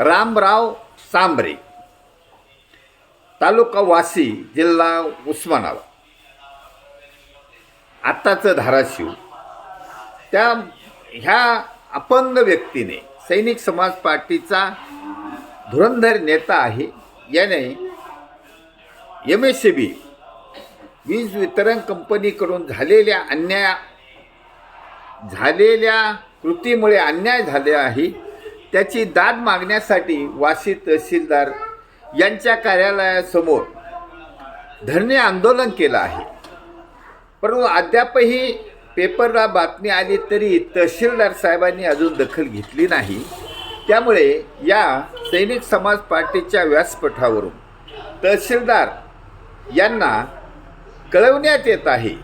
रामराव सांबरे तालुका वासी जिल्हा उस्मानाबाद. आत्ताचं धाराशिव. त्या ह्या अपंग व्यक्तीने सैनिक समाज पार्टीचा धुरंधर नेता आहे. याने एम एस सी बी वीज वितरण कंपनीकडून झालेल्या अन्याय झालेल्या कृतीमुळे अन्याय झाले आहे. त्याची दाद मागण्यासाठी वाशी तहसीलदार यांच्या कार्यालयासमोर धरणे आंदोलन केलं आहे. परंतु अद्यापही पेपरला बातमी आली तरी तहसीलदार साहेबांनी अजून दखल घेतली नाही. त्यामुळे या सैनिक समाज पार्टीच्या व्यासपीठावरून तहसीलदार यांना कळवण्यात येत आहे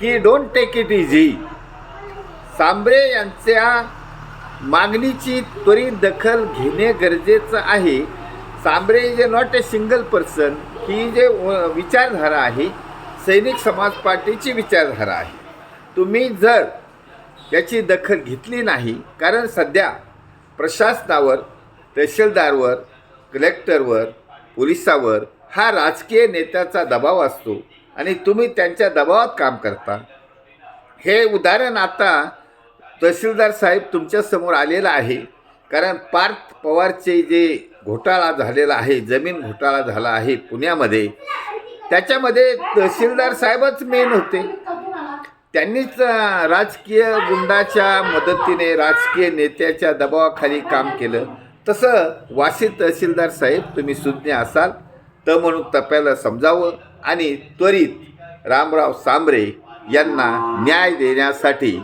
की don't take it easy Sambare यांच्या मागणीची त्वरित दखल घेणे गरजेचं आहे. Sambare is not a single person ही जे विचारधारा आहे सैनिक समाज पार्टीची विचारधारा आहे. तुम्ही जर याची दखल घेतली नाही कारण सध्या प्रशासनावर तहसीलदारवर कलेक्टरवर पोलिसावर हा राजकीय नेत्याचा दबाव असतो आणि तुम्ही त्यांच्या दबावात काम करता. हे उदाहरण आता तहसीलदार साहेब तुमच्यासमोर आलेलं आहे. कारण पार्थ पवारचे जे घोटाळा झालेला आहे जमीन घोटाळा झाला आहे पुण्यामध्ये त्याच्यामध्ये तहसीलदार साहेबच मेन होते. त्यांनीच राजकीय गुंडाच्या मदतीने राजकीय नेत्याच्या दबावाखाली काम केलं. तसं वाशी तहसीलदार साहेब तुम्ही सुज्ञ असाल तर म्हणून तप्याला समजावं आणि त्वरित रामराव सांबरे यांना न्याय देण्यासाठी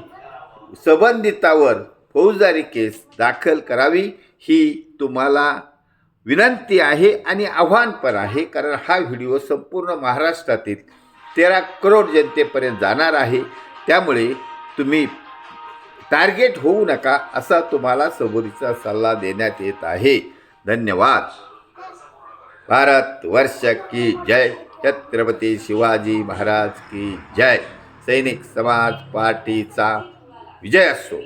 संबंधितावर फौजदारी केस दाखल करावी ही तुम्हाला विनंती आहे आणि आव्हान पण आहे कारण हा व्हिडिओ संपूर्ण महाराष्ट्रातील तेरा करोड जनतेपर्यंत जाणार आहे. त्यामुळे तुम्ही टार्गेट होऊ नका असा तुम्हाला सबुरीचा सल्ला देण्यात येत आहे. धन्यवाद. भारत वर्ष की जय. छत्रपती शिवाजी महाराज की जय. सैनिक समाज पार्टीचा विजय असो